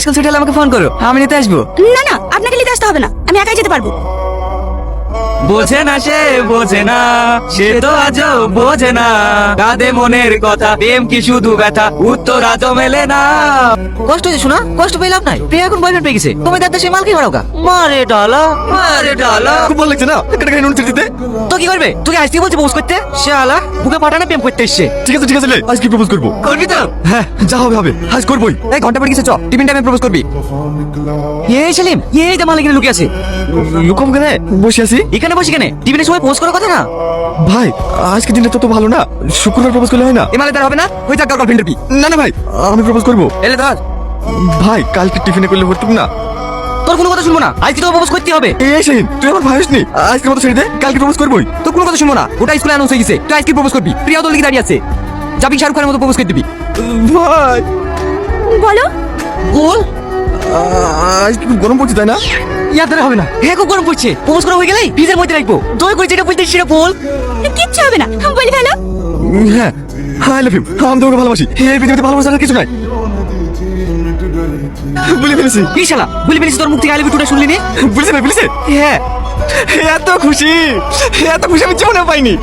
School ছুটি আমাকে phone করো। আমি নিতে আসব। না না, আপনাকে নিতে আসতে হবে না। আমি একাই যেতে পারব। বোঝে না সে বোঝে না। সে তো আজও বোঝে না। কাঁদে মনের কথা প্রেম কি শুধু ব্যথা? উত্তর আজও মেলে না। কষ্ট হয়েছে শোনা কষ্ট পেয়ে লাভ নাই। প্রিয়া এখন বয়ফ্রেন্ড পেয়ে গেছে। তুমি দাদা সে মালকে মারো গা। মারে ডালা মারে ডালা। খুব ভালো লাগছে না? কেটে কেটে নুন দিতে? তো কি করবে? তোকে আজকে বলছে প্রপোজ করতে? শালা বুকে পাঠানো প্রেম করতে এসছে। ঠিক আছে ঠিক আছে লে, আজকে প্রপোজ করব। করবি তো? হ্যাঁ যা হবে হবে। আজ করবোই। এই ঘণ্টা পর গেছে চ। টিফিন টাইমে প্রপোজ করবি। এই সেলিম। এই যে মালিকের লুকিয়ে আছে। লুকম কেন? বসে আছি। এখানে বসে কেনে টিফিনের সময় পোস্ট করার কথা না? ভাই আজকে দিনটা তো তো ভালো না। শুক্রবার প্রপোজ করলে হয় না? এ মালে তার হবে না? ওই থাক গার্লফ্রেন্ডের পি না না ভাই আমি প্রপোজ করব। এলে ধর। ভাই কালকে টিফিনে করলে না? তোর কোনো কথা শুনব না। আজকে তো প্রপোজ করতে হবে। এই শাহিন তুই আমার ভাই হসনি আজকের মতো ছেড়ে দে কালকে প্রপোজ করবোই। তোর কোনো কথা শুনব না। গোটা স্কুলে অ্যানাউন্স হয়ে গেছে। তুই আজকে প্রপোজ করবি। প্রিয়া তোর লিখে দাঁড়িয়ে আছে। যাবি শাহরুখ খানের মতো প্রপোজ করে দিবি। ভাই। বলো। বল খুব গরম পড়ছে তাই না? ইয়াদ ধরে হবে না। হ্যাঁ খুব গরম পড়ছে। প্রপোজ করা হয়ে গেলেই ফ্রিজের মধ্যে রাখব। দই করে যেটা বলতে সেটা বল। কিচ্ছু হবে না। বলি ফেলো হ্যাঁ। আই লাভ ইউ আমি তোমাকে ভালোবাসি। এই পৃথিবীতে ভালোবাসার কিছু নাই। বলে ফেলেছি। কি শালা বলি ফেলিস তোর মুখ থেকে আলিবি টুটা শুনলি নি। বলেছে না বলেছে হ্যাঁ। এত খুশি। এত খুশি আমি জীবনে পাইনি।